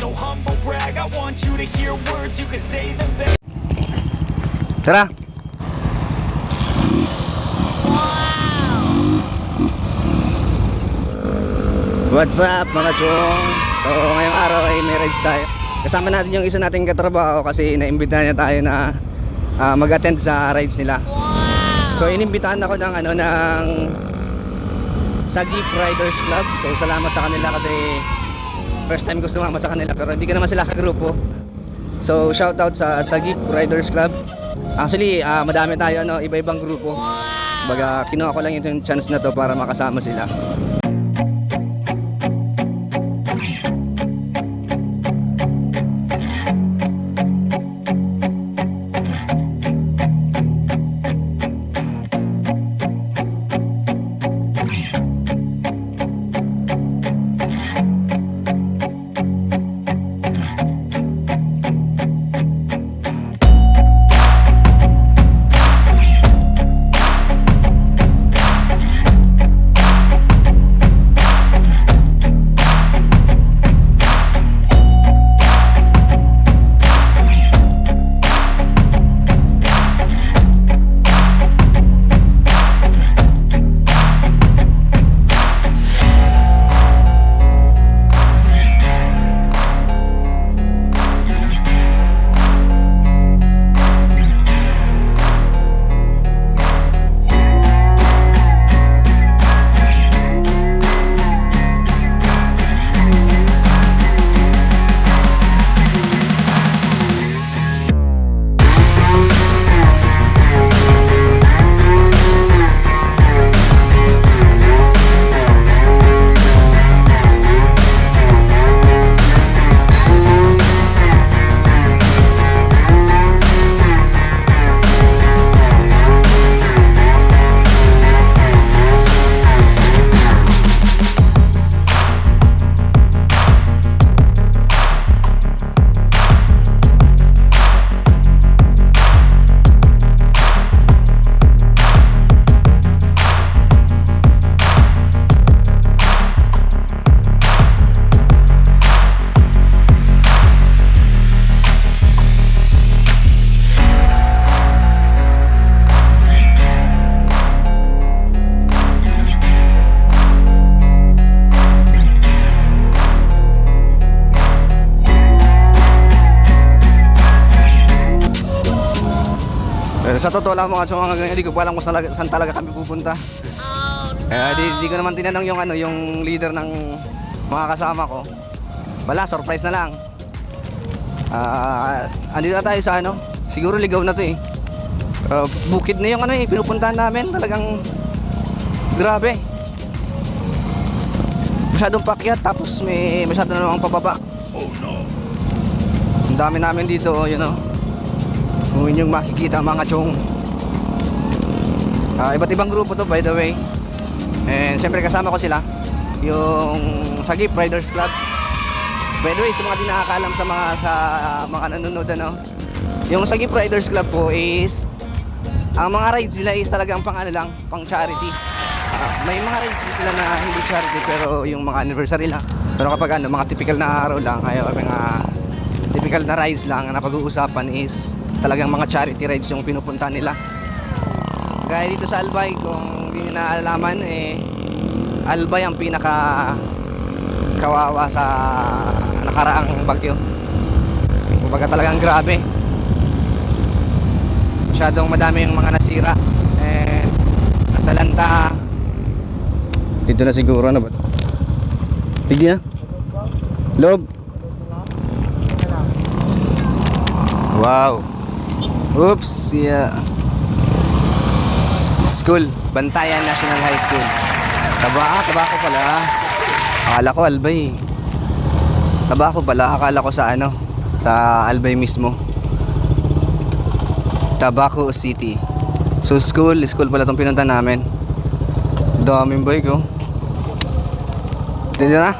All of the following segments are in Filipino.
no humble brag I want you to hear words, you can say them back Tara! What's up mga chong? So ngayong araw ay may rides tayo. Kasama natin yung isa nating katrabaho kasi naimbita niya tayo na ah, mag-attend sa rides nila. So inimbitahan ako ng ano ng Sagip Riders Club. So salamat sa kanila kasi first time ko sumama sa kanila pero hindi ko naman sila kagrupo. So shout out sa Sagip Riders Club. Actually, ah, madami tayo ano, iba-ibang grupo. Baga kinuha ko lang yung chance na to para makasama sila. Pero sa totoo lang mga chong hanggang ngayon, hindi ko pa alam kung saan, talaga- saan talaga kami pupunta. Kaya di, di ko naman tinanong yung ano, yung leader ng mga kasama ko. Wala, surprise na lang. Ah, andito na tayo sa ano, siguro ligaw na to eh. Ah, bukid na yung ano eh, pinupuntahan namin, talagang grabe. Masyadong pakyat tapos may masyado na namang pababa. Oh no. Ang dami namin dito, oh, yun oh. Kung inyong makikita mga chong. Ah, Iba't ibang grupo to by the way. And siyempre kasama ko sila. Yung Sagip Riders Club. By the way sa mga di nakakaalam sa mga sa mga nanonood ano Yung Sagip Riders Club po is Ang mga rides nila is talagang pang ano lang Pang charity. Ah, May mga rides sila na hindi charity Pero yung mga anniversary lang. Pero kapag ano mga typical na araw lang Kayo mga typical na rides lang na pag-uusapan is talagang mga charity rides yung pinupunta nila. Gaya dito sa Albay, kung hindi nyo naalaman, eh, Albay ang pinaka kawawa sa nakaraang bagyo. Kumbaga talagang grabe. Masyadong madami yung mga nasira. Eh, nasa lanta. Dito na siguro na ba? Na? Loob. Wow. Oops, yeah. School, Bantayan National High School. Taba, ah, tabako pala. Akala ko Albay. Tabako pala, akala ko sa ano, sa Albay mismo. Tabaco City. So school, school pala itong pinunta namin. Daming bike oh. Dito na?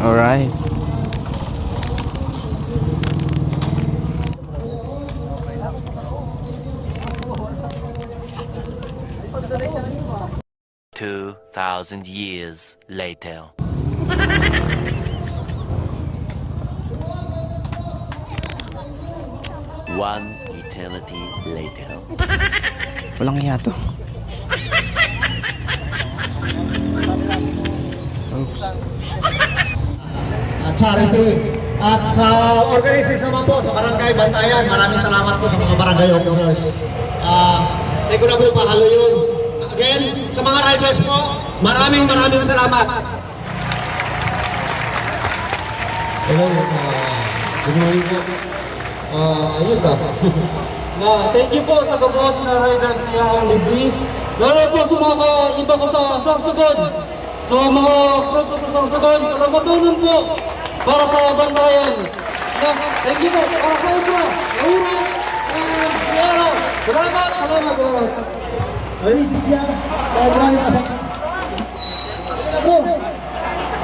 Alright. Two thousand years later. One eternity later. Walang iya to. Oops. at charity at sa organization naman po sa Barangay Bantayan. Maraming salamat po sa mga barangay officers. Ah, uh, ko na po pahalo yun. Again, sa mga riders po, maraming maraming salamat. Hello, uh, good morning po. Uh, ayos ah. na, thank you po sa kabuhat na riders niya ang libre. Lalo po sa mga iba ko sa Sarsugod. So mga crew ko sa Sarsugod, kalamatunan po para sa bantayan. Na, thank you po para sa Ubra, Laura, and Sierra. Salamat, salamat. Kaya maraming salamat. Po.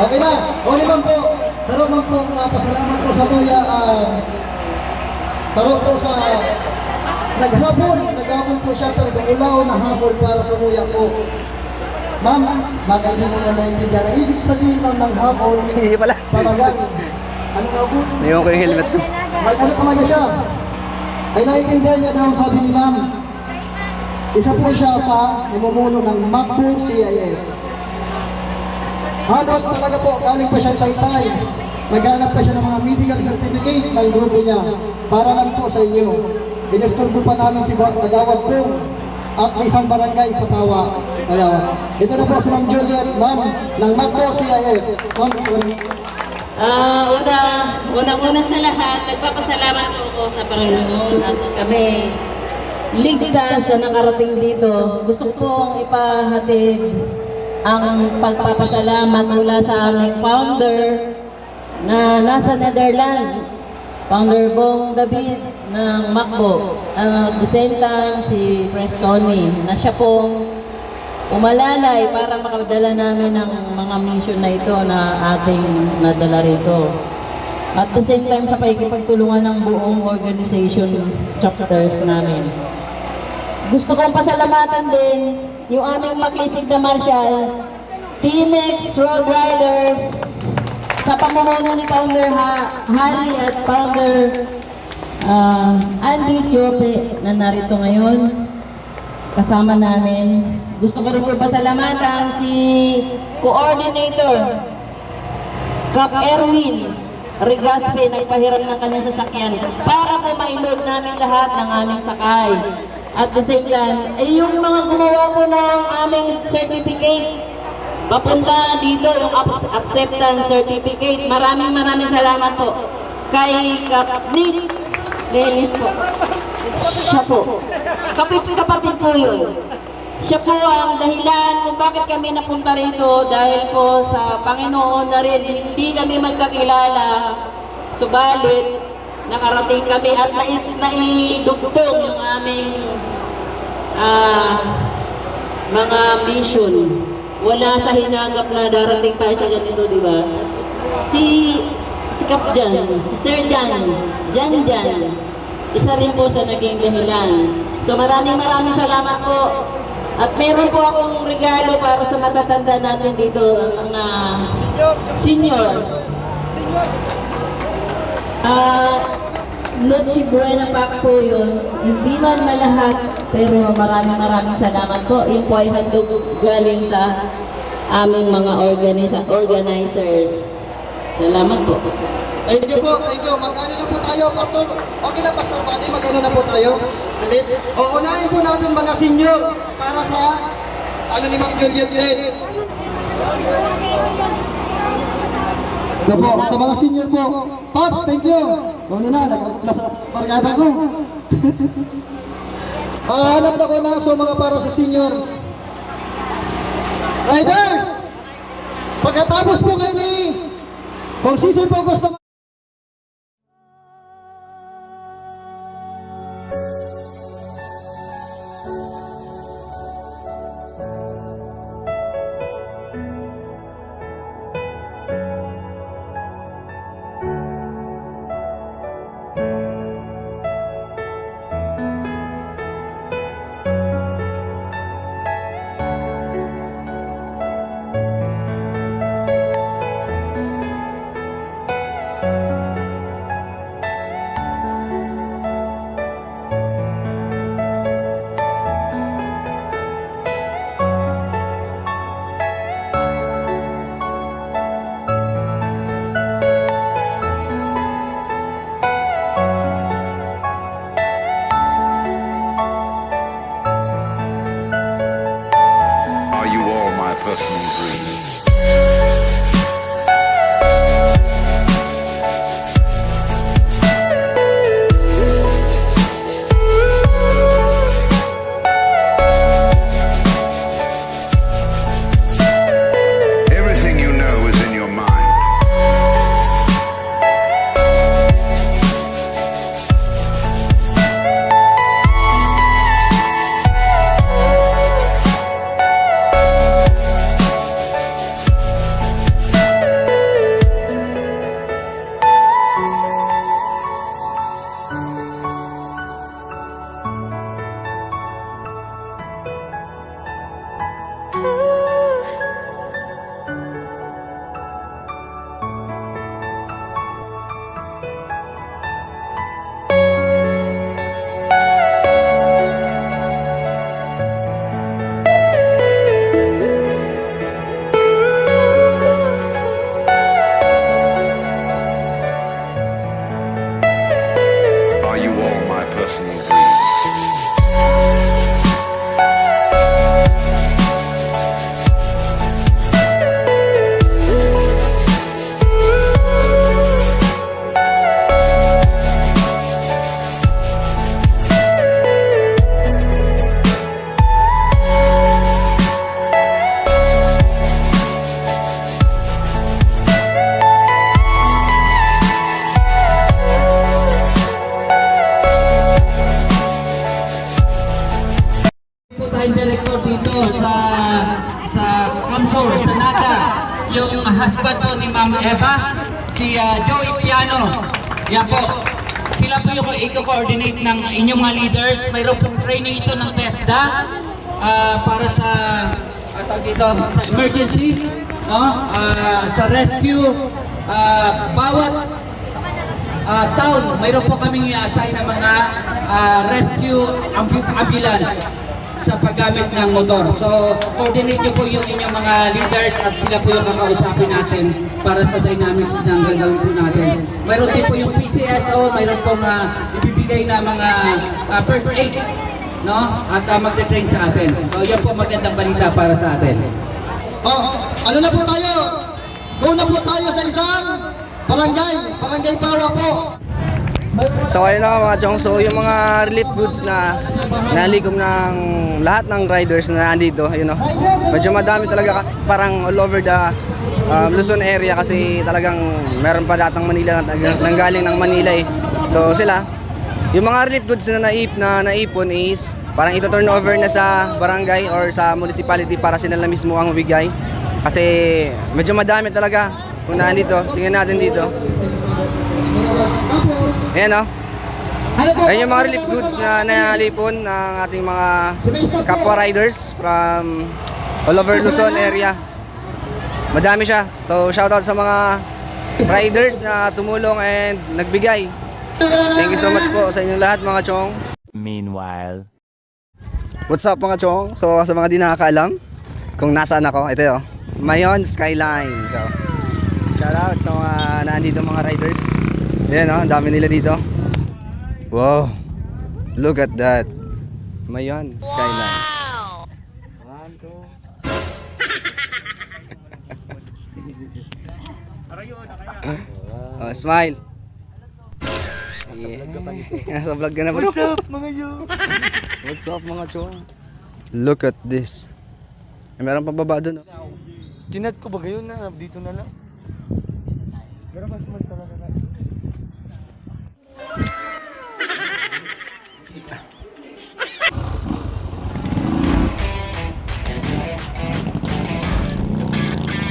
Okay na. O naman po. Taro man po, uh, pasalamat po sa tuya. Uh, taro po sa naghapon. Naghapon po siya sa nagulaw na hapon para sa tuya po. Ma'am, hindi mo na naiintindihan. Ang Ibig sabihin ma'am ng hapon, Hindi pala. talagang, ano nga po? Naiwan ko yung helmet ko. May ano talaga siya. Ay naiintindihan niya daw sabi ni ma'am. Isa po siya sa namumuno ng MACBO CIS. Halos talaga po, galing pa siya taytay. Naghanap pa siya ng mga medical certificate ng grupo niya para lang po sa inyo. Inusturbo pa namin si Agawad po at isang barangay sa Tawa. Kaya, ito na po si Ma'am Juliet, ma'am, ng MACBO CIS. Ma'am, Ah, una, unang-una sa lahat, nagpapasalamat po ako sa Panginoon at kami ligtas na nakarating dito. Gusto ko pong ipahatid ang pagpapasalamat mula sa aming founder na nasa Netherlands, Founder Bong David ng Macbo. At the same time, si Prestoni, na siya pong umalalay para makadala namin ng mga mission na ito na ating nadala rito. At the same time sa pagkipagtulungan ng buong organization chapters namin. Gusto kong pasalamatan din yung aming makisig na marshal, TMX Road Riders, sa pamumuno ni Founder ha Harry at Founder ah, Andy Tiope na narito ngayon kasama namin. Gusto ko rin po pasalamatan si Coordinator Cap Erwin Regaspe nagpahiram ng kanyang sasakyan para po ma-load namin lahat ng aming sakay. At the same time, ay yung mga gumawa po ng aming certificate papunta dito yung ac- acceptance certificate. Maraming maraming salamat po kay Cap Nick Lelis po. Siya po. Kapit kapatid po yun. Siya po ang dahilan kung bakit kami napunta rito dahil po sa Panginoon na rin hindi kami magkakilala. Subalit, nakarating kami at nai- naidugtong yung aming ah, mga mission. Wala sa hinagap na darating tayo sa ganito, di ba? Si si Kap Jan, si Sir Jan, Jan Jan, isa rin po sa naging dahilan. So maraming maraming salamat po. At meron po akong regalo para sa matatanda natin dito, ang mga seniors. Ah, Noche Buena Pack po yun. Hindi man malahat, pero maraming maraming salamat po. Yun po ay handog galing sa aming mga organiza organizers. Salamat po. Thank you po, thank you. Mag-ano na po tayo, Pastor. Okay na, Pastor Buddy, mag-ano na po tayo. Ulit. O, unahin po natin mga senior para sa ano ni Ma'am Juliet din. Ito po, sa mga senior po. Pops, thank you. Una na, nasa barkada ko. Ah, hanap na ko na so mga para sa senior. Riders! Pagkatapos po kayo ni kung sisi po gusto personal dream. Ni Ma'am Eva, si ah, Joey Piano. Yan po. Sila po yung i-coordinate ng inyong mga leaders. Mayroon pong training ito ng TESDA ah, para sa tawag dito, sa emergency, no? Ah, sa rescue, ah, bawat ah, town, mayroon po kaming i-assign ng mga ah, rescue ambu- ambulance sa paggamit ng motor. So, coordinate niyo po yung inyong mga leaders at sila po yung kakausapin natin para sa dynamics ng gagawin po natin. Mayroon din po yung PCSO, mayroon pong ah, ibibigay na mga ah, first aid no? At uh, magte-train sa atin. So, yan po magandang balita para sa atin. Oh, ano na po tayo? Go na po tayo sa isang barangay, barangay Pawa po. So ayun na mga chong, so yung mga relief goods na nalikom ng lahat ng riders na nandito, you know. Medyo madami talaga, parang all over the um, Luzon area kasi talagang meron pa datang Manila na nanggaling ng Manila eh. So sila, yung mga relief goods na naip na naipon is parang ito turn over na sa barangay or sa municipality para sila na mismo ang bigay. Kasi medyo madami talaga kung nandito. Tingnan natin dito. Ayan oh. Ano po? Ayan yung mga relief goods na nalipon ng ating mga kapwa riders from all over Luzon area. Madami siya. So shoutout sa mga riders na tumulong and nagbigay. Thank you so much po sa inyong lahat mga chong. Meanwhile. What's up mga chong? So sa mga di nakakaalam kung nasaan ako, ito yun. Mayon Skyline. So, Shoutout sa mga nandito mga riders. Ayan oh, ang dami nila dito. Wow. Look at that. Mayon, skyline. One, two. oh, smile. Yeah. Nasa vlog ka na What's up mga yo? What's up mga chong? Look at this. Eh, meron pa baba doon. Oh. Tinat ko ba gayon na dito na lang? Pero mas talaga na.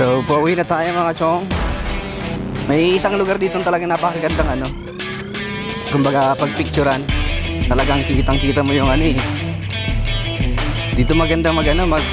So, pauwi na tayo mga chong. May isang lugar dito talaga napakagandang ano. Kumbaga, pag picturean, talagang kitang kita mo yung ano eh. Dito maganda mag ano, mag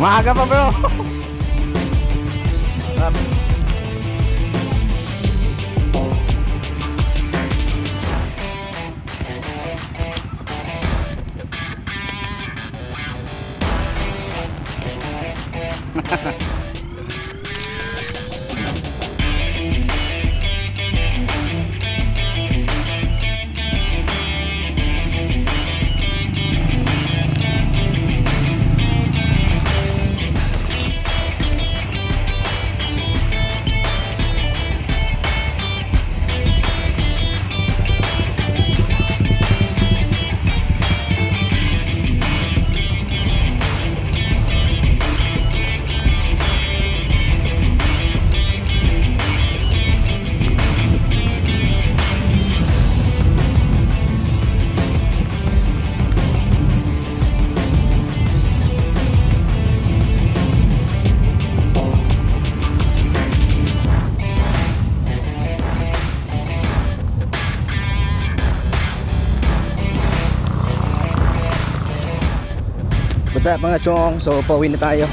vlog. Maaga What's up mga chong? So pauwi na tayo.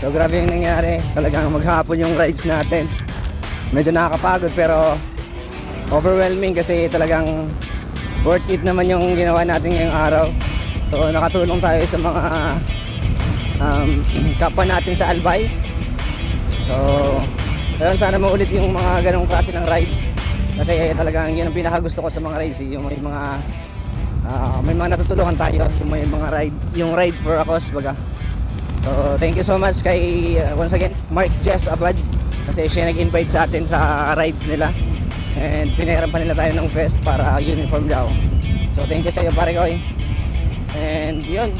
So grabe yung nangyari. Talagang maghapon yung rides natin. Medyo nakakapagod pero overwhelming kasi talagang worth it naman yung ginawa natin ngayong araw. So nakatulong tayo sa mga um, kapwa natin sa Albay. So ayun sana maulit yung mga ganong klase ng rides. Kasi talagang yun ang pinaka gusto ko sa mga rides, eh, yung mga Ah, may mga natutulungan tayo yung may mga ride yung ride for a cause baga. So thank you so much kay uh, once again Mark Jess Abad kasi siya nag-invite sa atin sa rides nila. And pinahiram pa nila tayo ng vest para uniform daw. So thank you sa iyo pare koy and yun.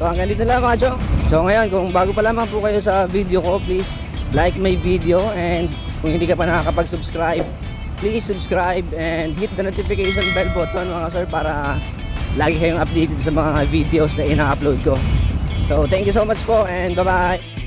So hanggang dito lang mga chong so ngayon kung bago pa lamang po kayo sa video ko please like my video. And kung hindi ka pa nakakapag-subscribe please subscribe and hit the notification bell button mga sir para lagi kayong updated sa mga videos na ina-upload ko. So thank you so much po and bye bye!